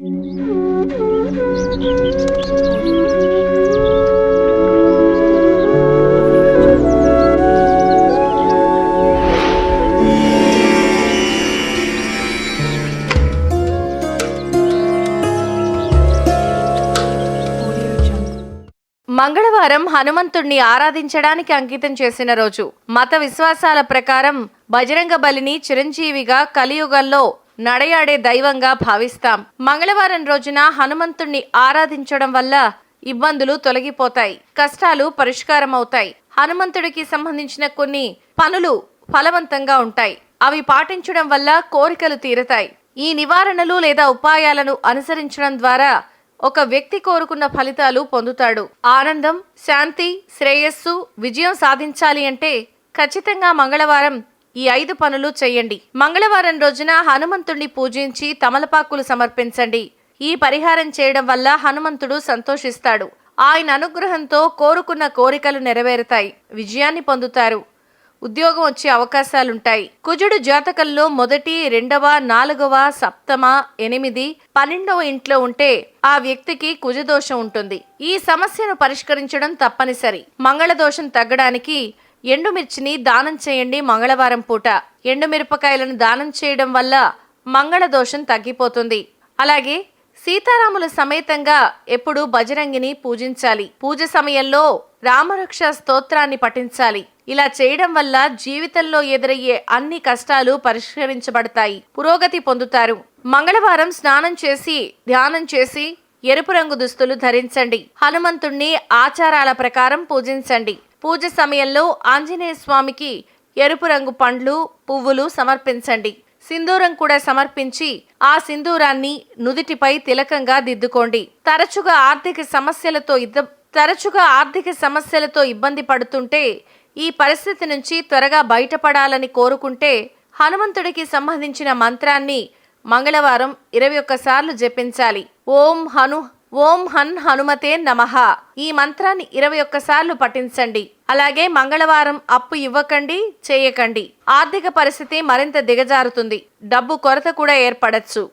మంగళవారం హనుమంతుణ్ణి ఆరాధించడానికి అంకితం చేసిన రోజు మత విశ్వాసాల ప్రకారం బజరంగ బలిని చిరంజీవిగా కలియుగంలో నడయాడే దైవంగా భావిస్తాం. మంగళవారం రోజున హనుమంతుణ్ణి ఆరాధించడం వల్ల ఇబ్బందులు తొలగిపోతాయి. కష్టాలు పరిష్కారం అవుతాయి హనుమంతుడికి సంబంధించిన కొన్ని పనులు ఫలవంతంగా ఉంటాయి. అవి పాటించడం వల్ల కోరికలు తీరతాయి. ఈ నివారణలు లేదా ఉపాయాలను అనుసరించడం ద్వారా ఒక వ్యక్తి కోరుకున్న ఫలితాలు పొందుతాడు. ఆనందం శాంతి శ్రేయస్సు విజయం సాధించాలి అంటే ఖచ్చితంగా మంగళవారం ఈ ఐదు పనులు చేయండి. మంగళవారం రోజున హనుమంతుణ్ణి పూజించి తమలపాకులు సమర్పించండి. ఈ పరిహారం చేయడం వల్ల హనుమంతుడు సంతోషిస్తాడు. ఆయన అనుగ్రహంతో కోరుకున్న కోరికలు నెరవేరుతాయి. విజయాన్ని పొందుతారు. ఉద్యోగం వచ్చే అవకాశాలుంటాయి. కుజుడు జాతకంలో మొదటి రెండవ నాలుగవ సప్తమ ఎనిమిది పన్నెండవ ఇంట్లో ఉంటే ఆ వ్యక్తికి కుజదోషం ఉంటుంది. ఈ సమస్యను పరిష్కరించడం తప్పనిసరి. మంగళ దోషం తగ్గడానికి ఎండుమిర్చిని దానం చేయండి మంగళవారం పూట. ఎండుమిరపకాయలను దానం చేయడం వల్ల మంగళ దోషం తగ్గిపోతుంది. అలాగే సీతారాముల సమేతంగా ఎప్పుడు బజరంగిని పూజించాలి. పూజ సమయంలో రామరక్ష స్తోత్రాన్ని పఠించాలి. ఇలా చేయడం వల్ల జీవితంలో ఎదురయ్యే అన్ని కష్టాలు పరిష్కరించబడతాయి. పురోగతి పొందుతారు. మంగళవారం స్నానం చేసి ధ్యానం చేసి ఎరుపు రంగు దుస్తులు ధరించండి. హనుమంతుణ్ణి ఆచారాల ప్రకారం పూజించండి. పూజ సమయంలో ఆంజనేయ స్వామికి ఎరుపు రంగు పండ్లు పువ్వులు సమర్పించండి. సింధూరం కూడా సమర్పించి ఆ సింధూరాన్ని నుదిటిపై తిలకంగా దిద్దుకోండి. తరచుగా ఆర్థిక సమస్యలతో ఇద్ద తరచుగా ఆర్థిక సమస్యలతో ఇబ్బంది పడుతుంటే ఈ పరిస్థితి నుంచి త్వరగా బయటపడాలని కోరుకుంటే హనుమంతుడికి సంబంధించిన మంత్రాన్ని మంగళవారం ఇరవై ఒక్కసార్లు జపించాలి. ఓం హను ఓం హన్ హనుమతే నమః. ఈ మంత్రాన్ని ఇరవై ఒక్కసార్లు పఠించండి. అలాగే మంగళవారం అప్పు ఇవ్వకండి చేయకండి. ఆర్థిక పరిస్థితి మరింత దిగజారుతుంది. డబ్బు కొరత కూడా ఏర్పడచ్చు.